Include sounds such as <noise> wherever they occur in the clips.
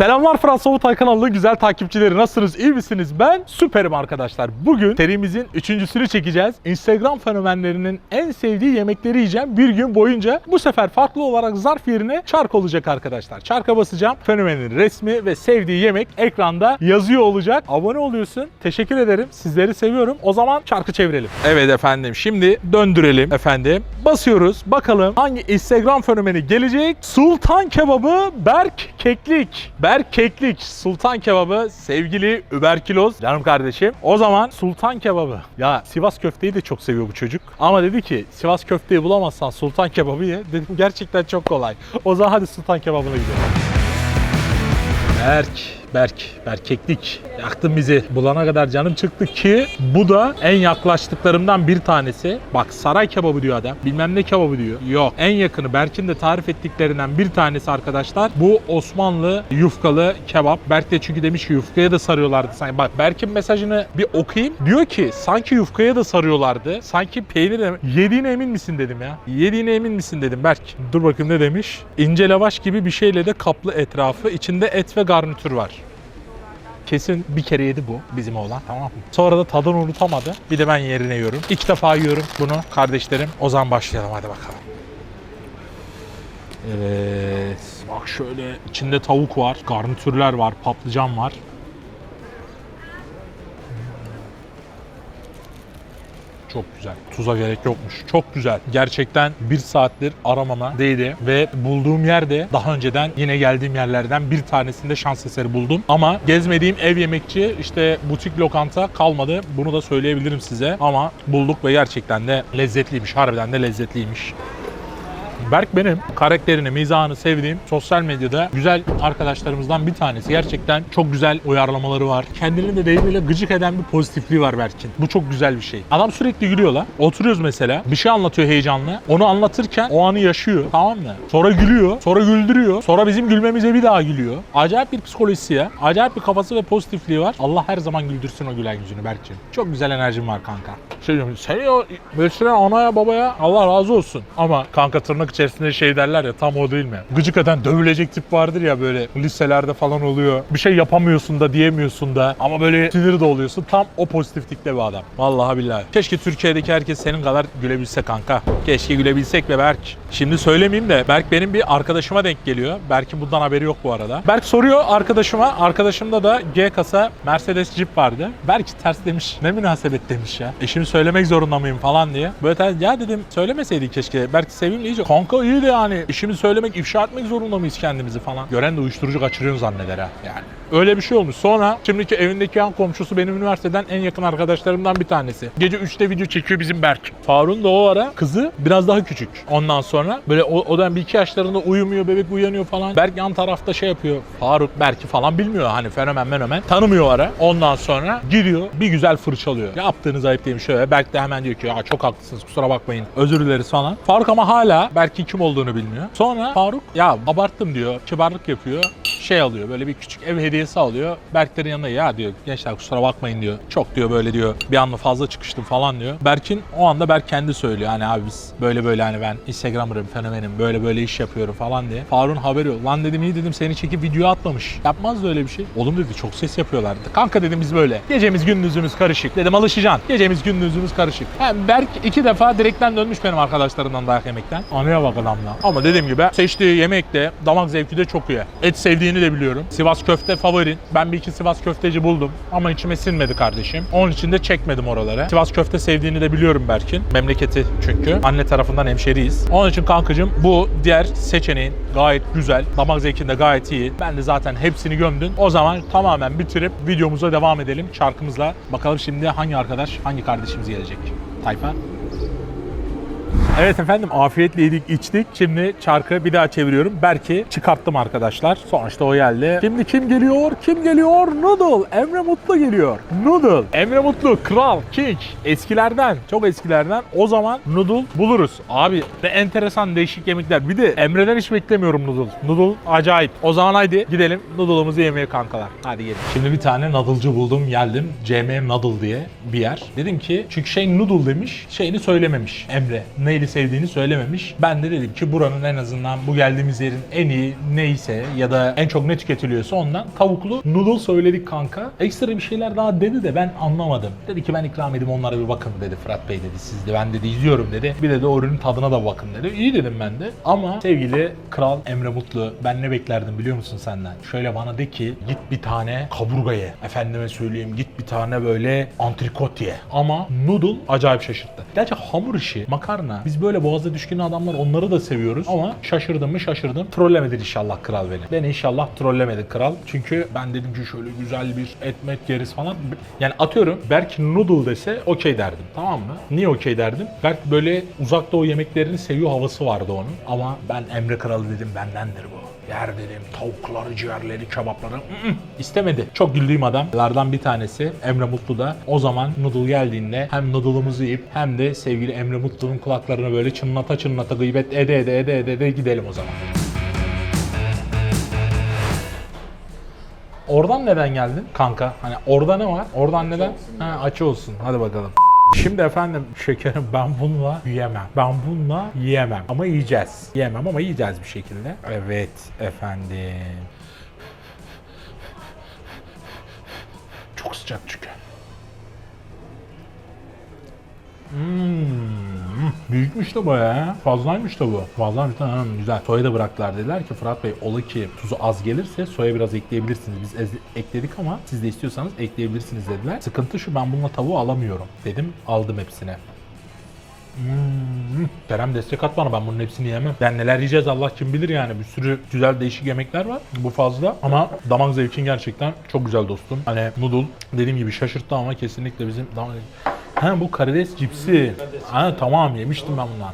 Selamlar Fransa Ovutay kanalı güzel takipçileri nasılsınız iyi misiniz? Ben süperim arkadaşlar. Bugün serimizin üçüncüsünü çekeceğiz. Instagram fenomenlerinin en sevdiği yemekleri yiyeceğim bir gün boyunca. Bu sefer farklı olarak zarf yerine çark olacak arkadaşlar. Çarka basacağım. Fenomenin resmi ve sevdiği yemek ekranda yazıyor olacak. Abone oluyorsun. Teşekkür ederim. Sizleri seviyorum. O zaman çarkı çevirelim. Evet efendim. Şimdi döndürelim. Efendim basıyoruz. Bakalım hangi Instagram fenomeni gelecek? Sultan Kebabı Berk Keklik. Berk Keklik Sultan Kebabı sevgili Überkiloz canım kardeşim. O zaman Sultan Kebabı. Ya Sivas köfteyi de çok seviyor bu çocuk. Ama dedi ki Sivas köfteyi bulamazsan Sultan Kebabı ye. Dedim gerçekten çok kolay. O zaman hadi Sultan Kebabı'na gidelim. Berk, Berk, Berkeklik. Yaktın bizi. Bulana kadar canım çıktı ki bu da en yaklaştıklarımdan bir tanesi. Bak saray kebabı diyor adam. Bilmem ne kebabı diyor. Yok. En yakını Berk'in de tarif ettiklerinden bir tanesi arkadaşlar. Bu Osmanlı yufkalı kebap. Berk de çünkü demiş ki yufkaya da sarıyorlardı. Sanki bak Berk'in mesajını bir okuyayım. Diyor ki sanki yufkaya da sarıyorlardı. Sanki peynir. Yediğine emin misin dedim ya. Yediğine emin misin dedim Berk. Dur bakayım ne demiş. İnce lavaş gibi bir şeyle de kaplı etrafı. İçinde et ve garnitür var. Kesin bir kere yedi bu bizim oğlan tamam mı? Sonra da tadını unutamadı. Bir de ben yerine yiyorum. İlk defa yiyorum bunu kardeşlerim. O zaman başlayalım hadi bakalım. Evet. Bak şöyle içinde tavuk var, garnitürler var, patlıcan var. Çok güzel. Tuza gerek yokmuş. Çok güzel. Gerçekten bir saattir aramama değdi. Ve bulduğum yerde daha önceden yine geldiğim yerlerden bir tanesinde şans eseri buldum. Ama gezmediğim ev yemekçi işte butik lokanta kalmadı. Bunu da söyleyebilirim size. Ama bulduk ve gerçekten de lezzetliymiş. Harbiden de lezzetliymiş. Berk benim karakterini, mizahını sevdiğim sosyal medyada güzel arkadaşlarımızdan bir tanesi. Gerçekten çok güzel uyarlamaları var. Kendini de deyimiyle gıcık eden bir pozitifliği var Berk'in. Bu çok güzel bir şey. Adam sürekli gülüyor lan. Oturuyoruz mesela. Bir şey anlatıyor heyecanlı. Onu anlatırken o anı yaşıyor. Tamam mı? Sonra gülüyor. Sonra güldürüyor. Sonra bizim gülmemize bir daha gülüyor. Acayip bir psikolojisi ya. Acayip bir kafası ve pozitifliği var. Allah her zaman güldürsün o gülen yüzünü Berk'cim. Çok güzel enerjin var kanka. Şey diyorum, seni o besleyen anaya babaya Allah razı olsun. Ama kanka tırnak içerisinde şey derler ya tam o değil mi? Gıcık eden dövülecek tip vardır ya böyle liselerde falan oluyor. Bir şey yapamıyorsun da diyemiyorsun da ama böyle sinir de oluyorsun. Tam o pozitiflikte bir adam. Vallahi billahi. Keşke Türkiye'deki herkes senin kadar gülebilse kanka. Keşke gülebilsek be Berk. Şimdi söylemeyeyim de Berk benim bir arkadaşıma denk geliyor. Berk'in bundan haberi yok bu arada. Berk soruyor arkadaşıma. Arkadaşımda da G kasa Mercedes Jeep vardı. Berk ters demiş. Ne münasebet demiş ya. E şimdi söylemek zorunda mıyım falan diye. Böyle ya dedim söylemeseydin keşke. Berk sevimli iyice. Kanka iyi de yani. İşimi söylemek, ifşa etmek zorunda mıyız kendimizi falan. Gören de uyuşturucu kaçırıyorsun zanneder ha yani. Öyle bir şey olmuş. Sonra şimdiki evindeki yan komşusu benim üniversiteden en yakın arkadaşlarımdan bir tanesi. Gece 3'te video çekiyor bizim Berk. Faruk'un da o ara kızı biraz daha küçük. Ondan sonra böyle o, o da bir iki yaşlarında uyumuyor, bebek uyanıyor falan. Berk yan tarafta şey yapıyor. Faruk Berk'i falan bilmiyor hani fenomen fenomen. Tanımıyor ara. Ondan sonra gidiyor bir güzel fırçalıyor. Yaptığınız ayıp değil mi şöyle. Berk de hemen diyor ki ya çok haklısınız kusura bakmayın. Özür dileriz falan. Faruk ama hala Berk'in kim olduğunu bilmiyor. Sonra Faruk ya abarttım diyor. Kibarlık yapıyor şey alıyor böyle bir küçük ev hediyesi alıyor. Berklerin yanına ya diyor gençler kusura bakmayın diyor. Çok diyor böyle diyor bir anda fazla çıkıştım falan diyor. Berk'in o anda Berk kendi söylüyor hani abi biz böyle böyle hani ben Instagram'ırım fenomenim böyle böyle iş yapıyorum falan diye. Faruk'un haberi yok. Lan dedim iyi dedim seni çekip video atmamış. Yapmaz da öyle bir şey. Oğlum dedi çok ses yapıyorlardı. Kanka dedim biz böyle. Gecemiz gündüzümüz karışık. Dedim alışacaksın. Gecemiz gündüzümüz karışık. Hem Berk iki defa direkten dönmüş benim arkadaşlarımdan dayak yemekten. Anıya bak adamla. Ama dediğim gibi seçtiği yemek de damak zevki de çok iyi. Et sevdiğini de biliyorum. Sivas köfte favorin. Ben bir iki Sivas köfteci buldum ama içime sinmedi kardeşim. Onun için de çekmedim oralara. Sivas köfte sevdiğini de biliyorum Berk'in. Memleketi çünkü. Anne tarafından hemşeriyiz. Onun için kankacığım bu diğer seçeneğin gayet güzel. Damak zevkin de gayet iyi. Ben de zaten hepsini gömdüm. O zaman tamamen bitirip videomuza devam edelim şarkımızla. Bakalım şimdi hangi arkadaş, hangi kardeşimiz gelecek? Tayfa. Evet efendim afiyetle yedik içtik. Şimdi çarkı bir daha çeviriyorum. Berk'i çıkarttım arkadaşlar. Sonuçta o geldi. Şimdi kim geliyor? Kim geliyor? Noodle. Emre Mutlu geliyor. Noodle. Emre Mutlu. Kral. King. Eskilerden. Çok eskilerden. O zaman Noodle buluruz. Abi ne enteresan değişik yemekler. Bir de Emre'den hiç beklemiyorum Noodle. Noodle acayip. O zaman haydi gidelim Noodle'ımızı yemeye kankalar. Hadi gelin. Şimdi bir tane noodle'cı buldum geldim. CM Noodle diye bir yer. Dedim ki çünkü şey noodle demiş. Şeyini söylememiş Emre. Neyli sevdiğini söylememiş. Ben de dedim ki buranın en azından bu geldiğimiz yerin en iyi neyse ya da en çok ne tüketiliyorsa ondan tavuklu noodle söyledik kanka. Ekstra bir şeyler daha dedi de ben anlamadım. Dedi ki ben ikram edeyim onlara bir bakın dedi Fırat Bey dedi siz de ben dedi izliyorum dedi. Bir de de ürünün tadına da bakın dedi. İyi dedim ben de. Ama sevgili Kral Emre Mutlu ben ne beklerdim biliyor musun senden? Şöyle bana de ki git bir tane kaburga ye. Efendime söyleyeyim git bir tane böyle antrikot ye. Ama noodle acayip şaşırttı. Gerçi hamur işi, makarna. Biz böyle boğazda düşkün adamlar onları da seviyoruz. Ama şaşırdım mı şaşırdım. Trollemedi inşallah kral beni. Beni inşallah trollemedi kral. Çünkü ben dedim ki şöyle güzel bir et met yeriz falan. Yani atıyorum belki noodle dese okey derdim. Tamam mı? Niye okey derdim? Belki böyle uzak doğu yemeklerini seviyor havası vardı onun. Ama ben Emre Kralı dedim bendendir bu. Yer dedim tavukları, ciğerleri, kebapları. ı-ı, istemedi. Çok güldüğüm adamlardan bir tanesi Emre Mutlu da. O zaman noodle geldiğinde hem noodle'ımızı yiyip hem de sevgili Emre Mutlu'nun kulaklarını böyle çınlata çınlata gıybet ede ede ede ede, ede gidelim o zaman. Oradan neden geldin kanka? Hani orada ne var? Oradan neden? Ha, açı olsun. Hadi bakalım. Şimdi efendim şekerim ben bununla yiyemem. Ben bununla yiyemem. Ama yiyeceğiz. Yiyemem ama yiyeceğiz bir şekilde. Evet efendim. Çok sıcak çünkü. Hmm, büyükmüş de bu ya. Fazlaymış da bu. Fazlaymış da ha, güzel. Soya da bıraktılar dediler ki Fırat Bey ola ki tuzu az gelirse soya biraz ekleyebilirsiniz. Biz ekledik ama siz de istiyorsanız ekleyebilirsiniz dediler. Sıkıntı şu ben bununla tavuğu alamıyorum. Dedim aldım hepsine. Hmm. Kerem destek at bana ben bunun hepsini yemem. Ben neler yiyeceğiz Allah kim bilir yani. Bir sürü güzel değişik yemekler var. Bu fazla ama damak zevkin gerçekten çok güzel dostum. Hani noodle dediğim gibi şaşırttı ama kesinlikle bizim damak Ha bu karides cipsi. Ha tamam yemiştim ben bundan.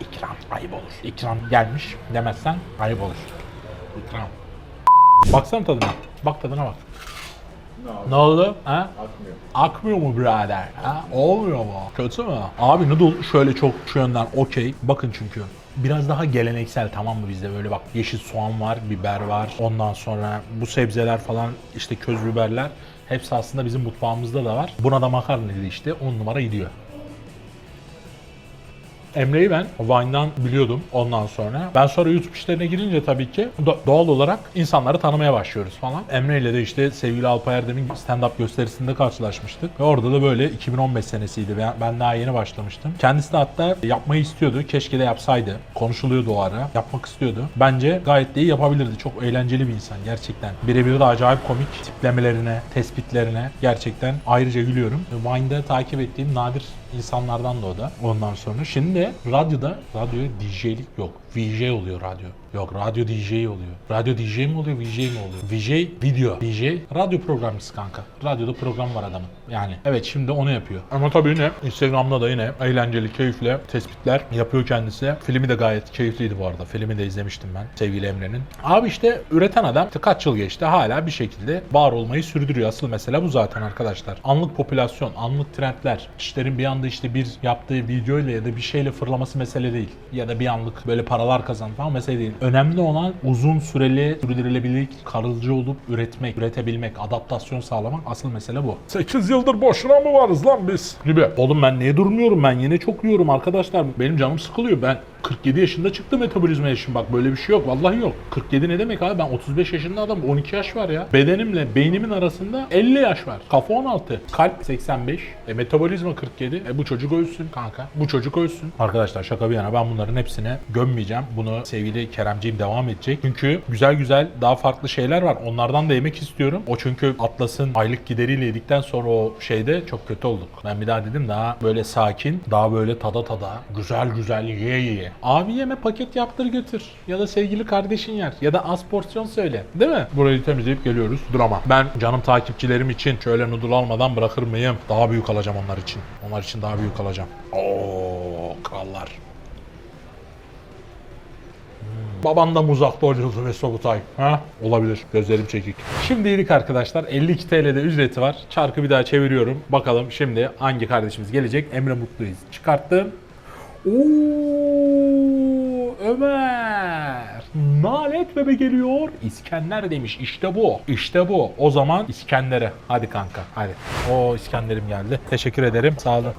İkram ayıp olur. İkram gelmiş demezsen ayıp olur. İkram. Baksana tadına. Bak tadına bak. Ne oldu? Ha? Akmıyor. Akmıyor mu birader? Ha? Olmuyor mu? Kötü mü? Abi noodle şöyle çok şu yönden okey. Bakın çünkü biraz daha geleneksel tamam mı bizde böyle bak yeşil soğan var, biber var. Ondan sonra bu sebzeler falan işte köz biberler hepsi aslında bizim mutfağımızda da var. Buna da makarna dedi işte 10 numara gidiyor. Emre'yi ben Vine'dan biliyordum ondan sonra. Ben sonra YouTube işlerine girince tabii ki do- doğal olarak insanları tanımaya başlıyoruz falan. Emre ile de işte sevgili Alpay Erdem'in stand-up gösterisinde karşılaşmıştık. Ve orada da böyle 2015 senesiydi. Ben, ben daha yeni başlamıştım. Kendisi de hatta yapmayı istiyordu. Keşke de yapsaydı. Konuşuluyordu o ara. Yapmak istiyordu. Bence gayet de iyi yapabilirdi. Çok eğlenceli bir insan gerçekten. Birebir de acayip komik tiplemelerine, tespitlerine gerçekten ayrıca gülüyorum. Vine'da takip ettiğim nadir insanlardan da o da. Ondan sonra şimdi radyoda radyo DJ'lik yok. VJ oluyor radyo. Yok radyo DJ oluyor. Radyo DJ mi oluyor VJ mi oluyor? VJ video. DJ radyo programcısı kanka. Radyoda program var adamın. Yani evet şimdi onu yapıyor. Ama tabii yine Instagram'da da yine eğlenceli, keyifli tespitler yapıyor kendisi. Filmi de gayet keyifliydi bu arada. Filmi de izlemiştim ben sevgili Emre'nin. Abi işte üreten adam işte kaç yıl geçti hala bir şekilde var olmayı sürdürüyor. Asıl mesele bu zaten arkadaşlar. Anlık popülasyon, anlık trendler. Kişilerin bir anda işte bir yaptığı videoyla ya da bir şeyle fırlaması mesele değil. Ya da bir anlık böyle paralar kazan falan mesele değil. Önemli olan uzun süreli sürdürülebilirlik, kalıcı olup üretmek, üretebilmek, adaptasyon sağlamak asıl mesele bu. 8 yıldır boşuna mı varız lan biz? Gibi. Oğlum ben niye durmuyorum ben yine çok yiyorum arkadaşlar. Benim canım sıkılıyor. Ben 47 yaşında çıktı metabolizma yaşım bak böyle bir şey yok vallahi yok. 47 ne demek abi ben 35 yaşında adam 12 yaş var ya. Bedenimle beynimin arasında 50 yaş var. Kafa 16. Kalp 85. E metabolizma 47. E bu çocuk ölsün kanka. Bu çocuk ölsün. Arkadaşlar şaka bir yana ben bunların hepsine gömmeyeceğim. Bunu sevgili Keremciğim devam edecek. Çünkü güzel güzel daha farklı şeyler var. Onlardan da yemek istiyorum. O çünkü Atlas'ın aylık gideriyle yedikten sonra o şeyde çok kötü olduk. Ben bir daha dedim daha böyle sakin, daha böyle tada tada, güzel güzel ye ye. Abi yeme paket yaptır götür. Ya da sevgili kardeşin yer. Ya da az porsiyon söyle. Değil mi? Burayı temizleyip geliyoruz. Drama. Ben canım takipçilerim için şöyle noodle almadan bırakır mıyım? Daha büyük alacağım onlar için. Onlar için daha büyük alacağım. Oo krallar. Babandan uzakta oluyordu ve Sobutay. Ha? Olabilir. Gözlerim çekik. Şimdi yedik arkadaşlar. 52 TL'de ücreti var. Çarkı bir daha çeviriyorum. Bakalım şimdi hangi kardeşimiz gelecek? Emre Mutlu'yuz. Çıkarttım. Oo, Ömer. Nalet bebe geliyor. İskender demiş. İşte bu. İşte bu. O zaman İskender'e. Hadi kanka. Hadi. O İskender'im geldi. Teşekkür ederim. Sağ olun.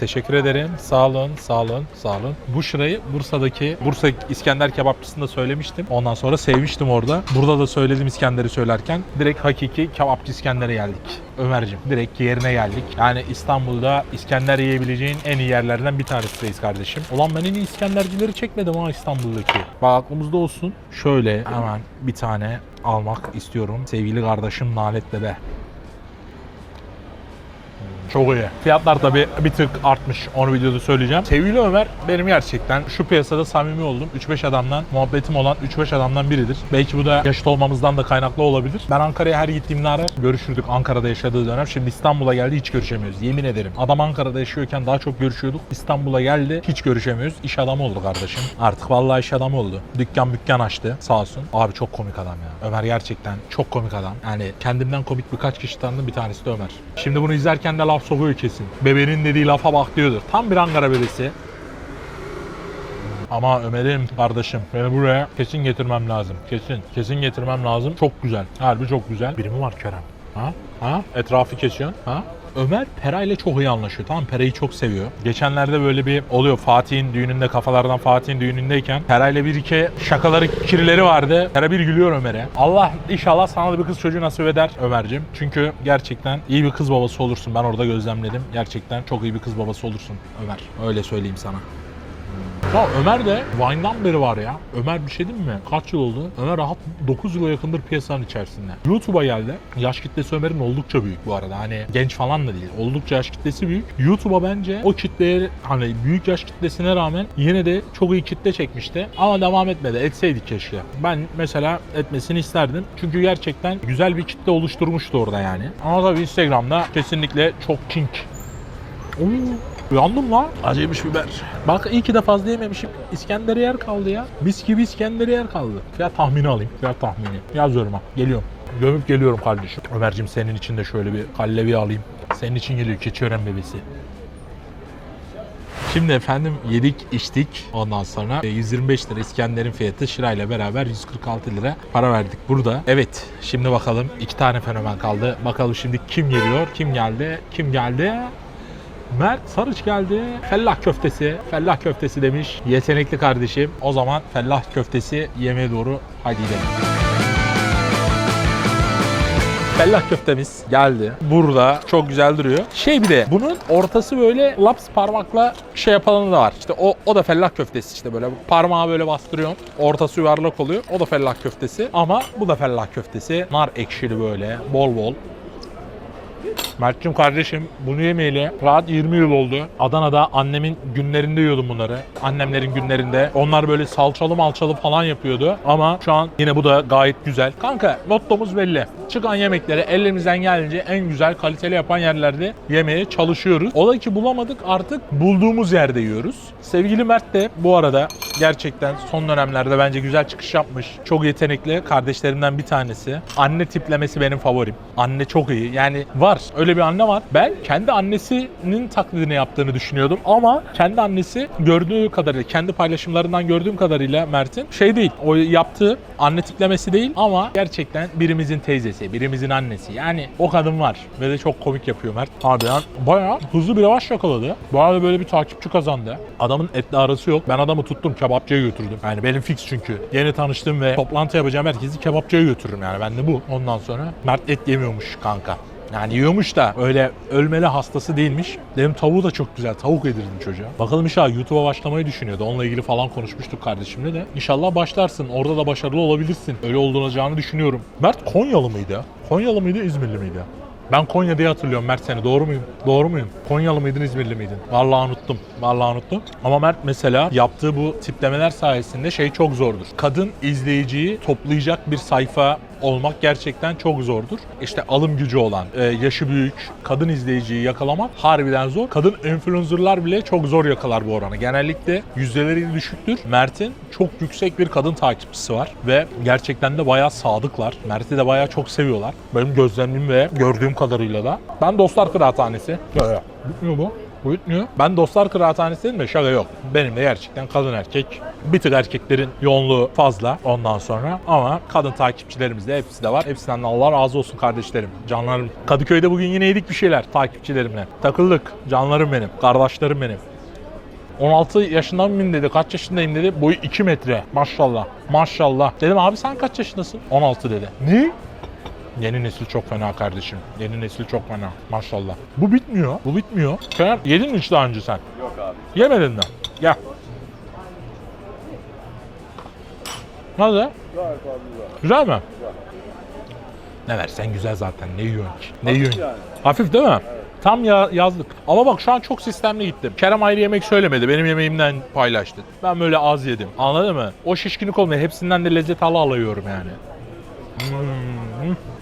Teşekkür ederim. Sağ olun, sağ olun, sağ olun. Bu şurayı Bursa'daki Bursa İskender kebapçısında söylemiştim. Ondan sonra sevmiştim orada. Burada da söyledim İskender'i söylerken. Direkt hakiki kebapçı İskender'e geldik. Ömer'cim direkt yerine geldik. Yani İstanbul'da İskender yiyebileceğin en iyi yerlerden bir tanesiyiz kardeşim. Ulan ben en iyi İskendercileri çekmedim ha İstanbul'daki. Bak aklımızda olsun. Şöyle hemen bir tane almak istiyorum. Sevgili kardeşim Nalet'le be. Çok iyi. Fiyatlar tabi bir tık artmış. Onu videoda söyleyeceğim. Sevgili Ömer benim gerçekten şu piyasada samimi oldum. 3-5 adamdan, muhabbetim olan 3-5 adamdan biridir. Belki bu da yaşıt olmamızdan da kaynaklı olabilir. Ben Ankara'ya her gittiğimde arar. Görüşürdük Ankara'da yaşadığı dönem. Şimdi İstanbul'a geldi hiç görüşemiyoruz. Yemin ederim. Adam Ankara'da yaşıyorken daha çok görüşüyorduk. İstanbul'a geldi hiç görüşemiyoruz. İş adamı oldu kardeşim. Artık vallahi iş adamı oldu. Dükkan dükkan açtı sağ olsun. Abi çok komik adam ya. Ömer gerçekten çok komik adam. Yani kendimden komik birkaç kişi tanıdım bir tanesi de Ömer. Şimdi bunu izlerken de laf sokuyor kesin. Bebenin dediği lafa bak diyordur. Tam bir Ankara bebesi. Ama Ömer'im kardeşim beni buraya kesin getirmem lazım. Kesin. Kesin getirmem lazım. Çok güzel. Harbi çok güzel. Biri mi var Kerem? Ha? Ha? Etrafı kesiyorsun. Ha? Ömer Pera ile çok iyi anlaşıyor. Tamam Pera'yı çok seviyor. Geçenlerde böyle bir oluyor Fatih'in düğününde kafalardan Fatih'in düğünündeyken Pera ile bir iki şakaları kirileri vardı. Pera bir gülüyor Ömer'e. Allah inşallah sana da bir kız çocuğu nasip eder Ömer'cim. Çünkü gerçekten iyi bir kız babası olursun. Ben orada gözlemledim. Gerçekten çok iyi bir kız babası olursun Ömer. Öyle söyleyeyim sana. Ya Ömer de Vine'dan beri var ya. Ömer bir şey değil mi? Kaç yıl oldu? Ömer rahat 9 yıla yakındır piyasanın içerisinde. YouTube'a geldi. Yaş kitlesi Ömer'in oldukça büyük bu arada. Hani genç falan da değil. Oldukça yaş kitlesi büyük. YouTube'a bence o kitleye hani büyük yaş kitlesine rağmen yine de çok iyi kitle çekmişti. Ama devam etmedi. Etseydik keşke. Ben mesela etmesini isterdim. Çünkü gerçekten güzel bir kitle oluşturmuştu orada yani. Ama tabii Instagram'da kesinlikle çok king. Oo, Uyandım lan. Acıymış biber. Bak iyi ki de fazla yememişim. İskenderi yer kaldı ya. Mis gibi İskenderi yer kaldı. Fiyat tahmini alayım. Fiyat tahmini. Yazıyorum ha. Geliyorum. Gömüp geliyorum kardeşim. Ömer'cim senin için de şöyle bir kallevi alayım. Senin için geliyor keçiören bebesi. Şimdi efendim yedik içtik ondan sonra e, 125 lira İskender'in fiyatı şırayla beraber 146 lira para verdik burada. Evet şimdi bakalım iki tane fenomen kaldı. Bakalım şimdi kim geliyor? Kim geldi? Kim geldi? Mert Sarıç geldi. Fellah köftesi. Fellah köftesi demiş. Yetenekli kardeşim. O zaman fellah köftesi yemeğe doğru hadi gidelim. Fellah köftemiz geldi. Burada çok güzel duruyor. Şey bir de bunun ortası böyle laps parmakla şey yapılanı da var. İşte o, o da fellah köftesi işte böyle parmağı böyle bastırıyorsun. Ortası yuvarlak oluyor. O da fellah köftesi. Ama bu da fellah köftesi. Nar ekşili böyle bol bol. Mert'cim kardeşim bunu yemeyeli rahat 20 yıl oldu. Adana'da annemin günlerinde yiyordum bunları. Annemlerin günlerinde. Onlar böyle salçalı malçalı falan yapıyordu. Ama şu an yine bu da gayet güzel. Kanka mottomuz belli. Çıkan yemekleri elimizden gelince en güzel kaliteli yapan yerlerde yemeye çalışıyoruz. Ola ki bulamadık artık bulduğumuz yerde yiyoruz. Sevgili Mert de bu arada gerçekten son dönemlerde bence güzel çıkış yapmış. Çok yetenekli kardeşlerimden bir tanesi. Anne tiplemesi benim favorim. Anne çok iyi. Yani var. Öyle bir anne var. Ben kendi annesinin taklidini yaptığını düşünüyordum ama kendi annesi gördüğü kadarıyla, kendi paylaşımlarından gördüğüm kadarıyla Mert'in şey değil. O yaptığı anne tiplemesi değil ama gerçekten birimizin teyzesi, birimizin annesi. Yani o kadın var ve de çok komik yapıyor Mert. Abi ya bayağı hızlı bir yavaş yakaladı. Bu arada böyle bir takipçi kazandı. Adamın etle arası yok. Ben adamı tuttum kebapçıya götürdüm. Yani benim fix çünkü. Yeni tanıştım ve toplantı yapacağım herkesi kebapçıya götürürüm yani. Ben de bu. Ondan sonra Mert et yemiyormuş kanka. Yani yiyormuş da öyle ölmeli hastası değilmiş. Dedim tavuğu da çok güzel. Tavuk yedirdim çocuğa. Bakalım inşallah YouTube'a başlamayı düşünüyordu. Onunla ilgili falan konuşmuştuk kardeşimle de. İnşallah başlarsın. Orada da başarılı olabilirsin. Öyle olacağını düşünüyorum. Mert Konyalı mıydı? Konyalı mıydı, İzmirli miydi? Ben Konya diye hatırlıyorum Mert seni. Doğru muyum? Doğru muyum? Konyalı mıydın, İzmirli miydin? Vallahi unuttum. Vallahi unuttum. Ama Mert mesela yaptığı bu tiplemeler sayesinde şey çok zordur. Kadın izleyiciyi toplayacak bir sayfa olmak gerçekten çok zordur. İşte alım gücü olan, e, yaşı büyük, kadın izleyiciyi yakalamak harbiden zor. Kadın influencerlar bile çok zor yakalar bu oranı. Genellikle yüzdeleri düşüktür. Mert'in çok yüksek bir kadın takipçisi var ve gerçekten de bayağı sadıklar. Mert'i de bayağı çok seviyorlar. Benim gözlemim ve gördüğüm kadarıyla da. Ben Dostlar Kıraathanesi. Ya. Bitmiyor bu. Bu bitmiyor. Ben dostlar kıraathanesi dedim de şaka yok. Benim de gerçekten kadın erkek. Bir tık erkeklerin yoğunluğu fazla ondan sonra. Ama kadın takipçilerimiz de hepsi de var. Hepsinden de Allah razı olsun kardeşlerim. Canlarım. Kadıköy'de bugün yine yedik bir şeyler takipçilerimle. Takıldık. Canlarım benim. Kardeşlerim benim. 16 yaşından mıyım dedi. Kaç yaşındayım dedi. Boyu 2 metre. Maşallah. Maşallah. Dedim abi sen kaç yaşındasın? 16 dedi. Ne? Yeni nesil çok fena kardeşim. Yeni nesil çok fena. Maşallah. Bu bitmiyor. Bu bitmiyor. Sen yedin mi hiç daha önce sen? Yok abi. Yemedin mi? Gel. Nasıl? Gayet abi güzel. Güzel mi? Güzel. Ne versen güzel zaten. Ne yiyorsun ki? Ne yiyorsun? Yani. Hafif değil mi? Tam ya yazlık. Ama bak şu an çok sistemli gittim. Kerem ayrı yemek söylemedi. Benim yemeğimden paylaştı. Ben böyle az yedim. Anladın mı? O şişkinlik olmuyor. Hepsinden de lezzet ala alıyorum yani. Hmm.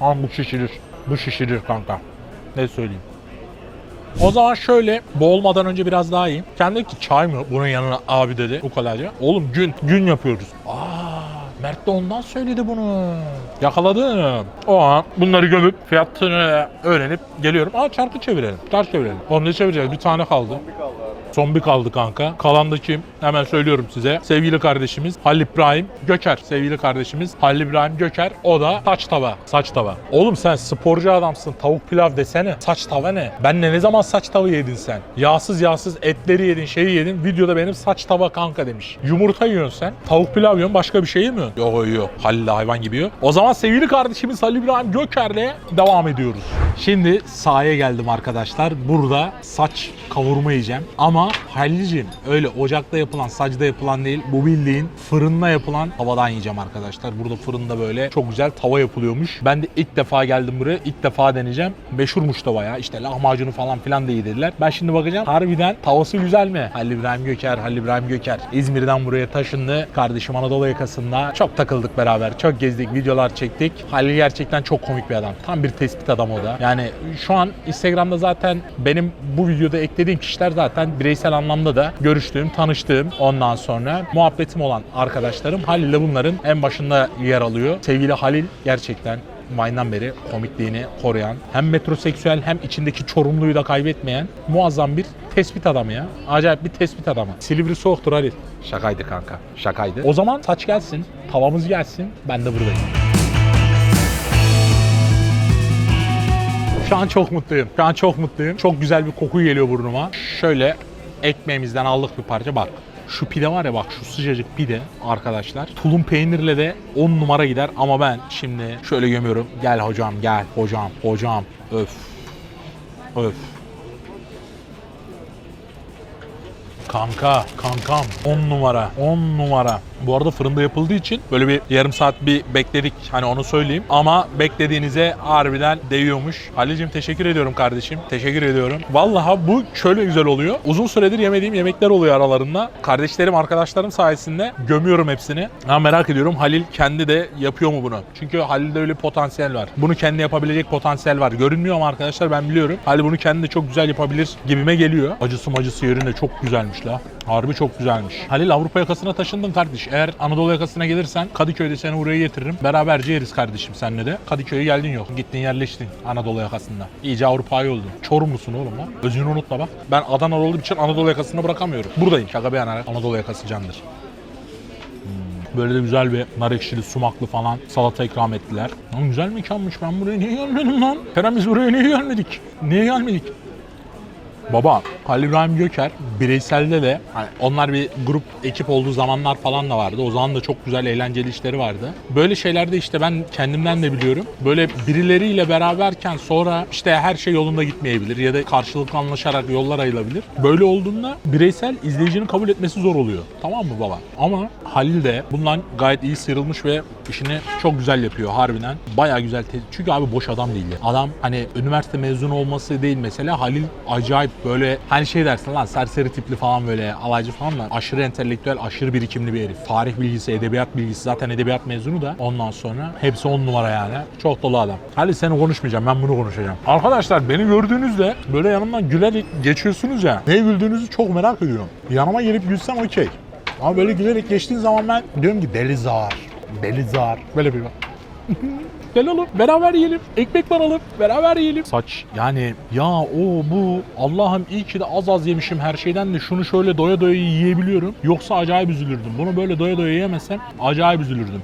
Ama bu şişirir. Bu şişirir kanka. Ne söyleyeyim? O zaman şöyle boğulmadan önce biraz daha yiyeyim. Kendi ki çay mı? Bunun yanına abi dedi ukalarca. Oğlum gün, gün yapıyoruz. Aa, Mert de ondan söyledi bunu. Yakaladım. O an bunları gömüp fiyatını öğrenip geliyorum. Aa çarkı çevirelim. Çark çevirelim. Onu ne çevireceğiz? Bir tane kaldı. Son bir kaldı kanka. Kalan da kim? Hemen söylüyorum size. Sevgili kardeşimiz Halil İbrahim Göker. Sevgili kardeşimiz Halil İbrahim Göker. O da saç tava. Saç tava. Oğlum sen sporcu adamsın. Tavuk pilav desene. Saç tava ne? Benle ne zaman saç tava yedin sen? Yağsız yağsız etleri yedin, şeyi yedin. Videoda benim saç tava kanka demiş. Yumurta yiyorsun sen. Tavuk pilav yiyorsun. Başka bir şey yemiyorsun. Yok yok. Halil hayvan gibi yiyor. O zaman sevgili kardeşimiz Halil İbrahim Göker'le devam ediyoruz. Şimdi sahaya geldim arkadaşlar. Burada saç kavurma yiyeceğim. Ama Halil'cim öyle ocakta yapılan, sacda yapılan değil. Bu bildiğin fırında yapılan tavadan yiyeceğim arkadaşlar. Burada fırında böyle çok güzel tava yapılıyormuş. Ben de ilk defa geldim buraya. ilk defa deneyeceğim. Meşhurmuş da bayağı. İşte lahmacunu falan filan da iyi. Ben şimdi bakacağım. Harbiden tavası güzel mi? Halil İbrahim Göker, Halil İbrahim Göker. İzmir'den buraya taşındı. Kardeşim Anadolu yakasında. Çok takıldık beraber. Çok gezdik, videolar çektik. Halil gerçekten çok komik bir adam. Tam bir tespit adam o da. Yani şu an Instagram'da zaten benim bu videoda eklediğim kişiler zaten bireysel anlamda da görüştüğüm, tanıştığım ondan sonra muhabbetim olan arkadaşlarım. Halil de bunların en başında yer alıyor. Sevgili Halil gerçekten Vine'dan beri komikliğini koruyan, hem metroseksüel hem içindeki çorumluyu da kaybetmeyen muazzam bir tespit adamı ya. Acayip bir tespit adamı. Silivri soğuktur Halil. Şakaydı kanka. Şakaydı. O zaman saç gelsin, tavamız gelsin. Ben de buradayım. Şu an çok mutluyum. Şu an çok mutluyum. Çok güzel bir koku geliyor burnuma. Şöyle ekmeğimizden aldık bir parça. Bak şu pide var ya bak şu sıcacık pide arkadaşlar. Tulum peynirle de 10 numara gider ama ben şimdi şöyle gömüyorum. Gel hocam gel hocam hocam öf öf. Kanka, kankam 10 numara, 10 numara. Bu arada fırında yapıldığı için böyle bir yarım saat bir bekledik hani onu söyleyeyim. Ama beklediğinize harbiden değiyormuş. Halil'cim teşekkür ediyorum kardeşim. Teşekkür ediyorum. Vallahi bu şöyle güzel oluyor. Uzun süredir yemediğim yemekler oluyor aralarında. Kardeşlerim, arkadaşlarım sayesinde gömüyorum hepsini. Ha merak ediyorum Halil kendi de yapıyor mu bunu? Çünkü Halil'de öyle potansiyel var. Bunu kendi yapabilecek potansiyel var. Görünmüyor ama arkadaşlar ben biliyorum. Halil bunu kendi de çok güzel yapabilir gibime geliyor. Acısı macısı yerinde çok güzelmiş la. Harbi çok güzelmiş. Halil Avrupa yakasına taşındın kardeş. Eğer Anadolu yakasına gelirsen Kadıköy'de seni buraya getiririm. Beraberce yeriz kardeşim seninle de. Kadıköy'e geldin yok. Gittin yerleştin Anadolu yakasında. İyice Avrupa'ya oldun. Çorumlusun oğlum lan. Özünü unutma bak. Ben Adanalı olduğum için Anadolu yakasını bırakamıyorum. Buradayım. Şaka bir yana. Anadolu yakası candır. Hmm. Böyle de güzel bir nar ekşili, sumaklı falan salata ikram ettiler. Lan güzel mekanmış. Ben buraya niye gelmedim lan? Kerem biz buraya niye gelmedik? Niye gelmedik? Baba Halil İbrahim Göker bireyselde de hani onlar bir grup ekip olduğu zamanlar falan da vardı. O zaman da çok güzel eğlenceli işleri vardı. Böyle şeylerde işte ben kendimden de biliyorum. Böyle birileriyle beraberken sonra işte her şey yolunda gitmeyebilir ya da karşılıklı anlaşarak yollar ayrılabilir. Böyle olduğunda bireysel izleyicinin kabul etmesi zor oluyor. Tamam mı baba? Ama Halil de bundan gayet iyi sıyrılmış ve işini çok güzel yapıyor harbiden. Bayağı güzel. Çünkü abi boş adam değil. ya. Adam hani üniversite mezunu olması değil mesela. Halil acayip böyle hani şey dersin lan serseri tipli falan böyle alaycı falan da aşırı entelektüel, aşırı birikimli bir herif. Tarih bilgisi, edebiyat bilgisi zaten edebiyat mezunu da ondan sonra hepsi on numara yani. Çok dolu adam. Halil seni konuşmayacağım ben bunu konuşacağım. Arkadaşlar beni gördüğünüzde böyle yanımdan gülerek geçiyorsunuz ya. Neye güldüğünüzü çok merak ediyorum. Yanıma gelip gülsem okey. Ama böyle gülerek geçtiğin zaman ben diyorum ki deli zar. Deli zar. Böyle bir. <laughs> Gel oğlum beraber yiyelim. Ekmek banalım. Beraber yiyelim. Saç yani ya o bu Allah'ım iyi ki de az az yemişim her şeyden de şunu şöyle doya doya yiyebiliyorum. Yoksa acayip üzülürdüm. Bunu böyle doya doya yemesem acayip üzülürdüm.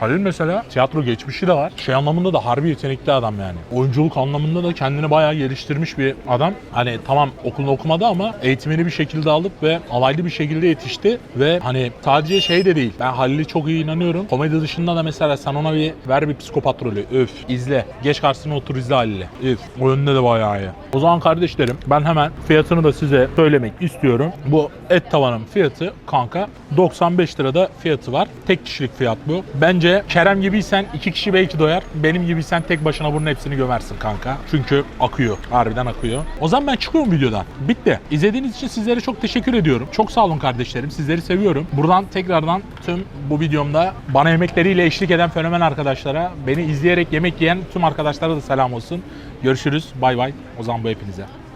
Halil mesela tiyatro geçmişi de var. Şey anlamında da harbi yetenekli adam yani. Oyunculuk anlamında da kendini bayağı geliştirmiş bir adam. Hani tamam okulunu okumadı ama eğitimini bir şekilde alıp ve alaylı bir şekilde yetişti. Ve hani sadece şey de değil. Ben Halil'e çok iyi inanıyorum. Komedi dışında da mesela sen ona bir ver bir psikopat rolü. Öf izle. Geç karşısına otur izle Halil'i. Öf. O yönde de bayağı iyi. O zaman kardeşlerim ben hemen fiyatını da size söylemek istiyorum. Bu et tavanın fiyatı kanka 95 lirada fiyatı var. Tek kişilik fiyat bu. Bence Kerem gibiysen iki kişi belki doyar. Benim gibiysen tek başına bunun hepsini gömersin kanka. Çünkü akıyor. Harbiden akıyor. O zaman ben çıkıyorum videodan. Bitti. İzlediğiniz için sizlere çok teşekkür ediyorum. Çok sağ olun kardeşlerim. Sizleri seviyorum. Buradan tekrardan tüm bu videomda bana yemekleriyle eşlik eden fenomen arkadaşlara, beni izleyerek yemek yiyen tüm arkadaşlara da selam olsun. Görüşürüz. Bay bay. O zaman bu hepinize.